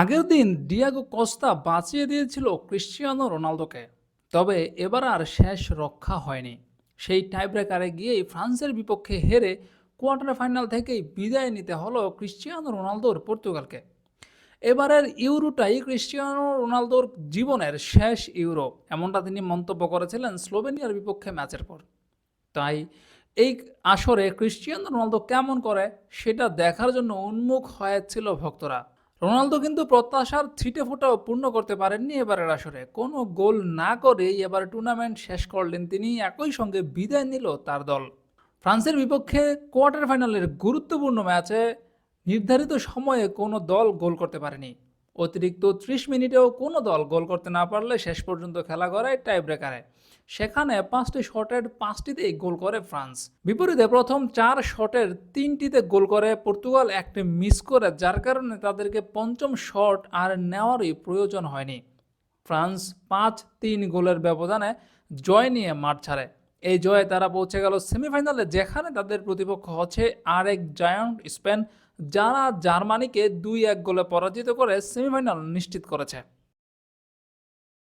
আগের দিন Diego Costa বাঁচিয়ে দিয়েছিল ক্রিশ্চিয়ানো রোনালদোকে। তবে এবার আর শেষ রক্ষা হয়নি। সেই টাইব্রেকারে গিয়েই ফ্রান্সের বিপক্ষে হেরে কোয়ার্টার ফাইনাল থেকেই বিদায় নিতে হলো ক্রিশ্চিয়ানো রোনালদোর পর্তুগালকে। এবারের ইউরোটাই ক্রিশ্চিয়ানো রোনালদোর জীবনের শেষ ইউরো, এমনটা তিনি মন্তব্য করেছিলেন স্লোভেনিয়ার বিপক্ষে ম্যাচের পর। তাই এই আসরে ক্রিশ্চিয়ানো রোনালদো কেমন করে, সেটা দেখার জন্য উন্মুখ হয়েছিল ভক্তরা। রোনালদো কিন্তু প্রত্যাশার ছিটে ফোটাও পূর্ণ করতে পারেননি এবারের আসরে। কোনো গোল না করেই এবার টুর্নামেন্ট শেষ করলেন তিনি, একই সঙ্গে বিদায় নিল তার দল। ফ্রান্সের বিপক্ষে কোয়ার্টার ফাইনালের গুরুত্বপূর্ণ ম্যাচে নির্ধারিত সময়ে কোনো দল গোল করতে পারেনি। অতিরিক্ত ত্রিশ মিনিটেও কোনো দল গোল করতে না পারলে শেষ পর্যন্ত খেলা গড়ায় টাই ব্রেকারে সেখানে পাঁচটি শটের পাঁচটিতেই গোল করে ফ্রান্স। বিপরীতে প্রথম চার শটের তিনটিতে গোল করে পর্তুগাল, একটি মিস করে, যার কারণে তাদেরকে পঞ্চম শট আর নেওয়ারই প্রয়োজন হয়নি। ফ্রান্স পাঁচ তিন গোলের ব্যবধানে জয় নিয়ে মাঠ ছাড়ে। এই জয়ে তারা পৌঁছে গেল সেমিফাইনালে, যেখানে তাদের প্রতিপক্ষ হচ্ছে আরেক জায়ান্ট স্পেন যারা জার্মানিকে দুই এক গোলে পরাজিত করে সেমিফাইনাল নিশ্চিত করেছে।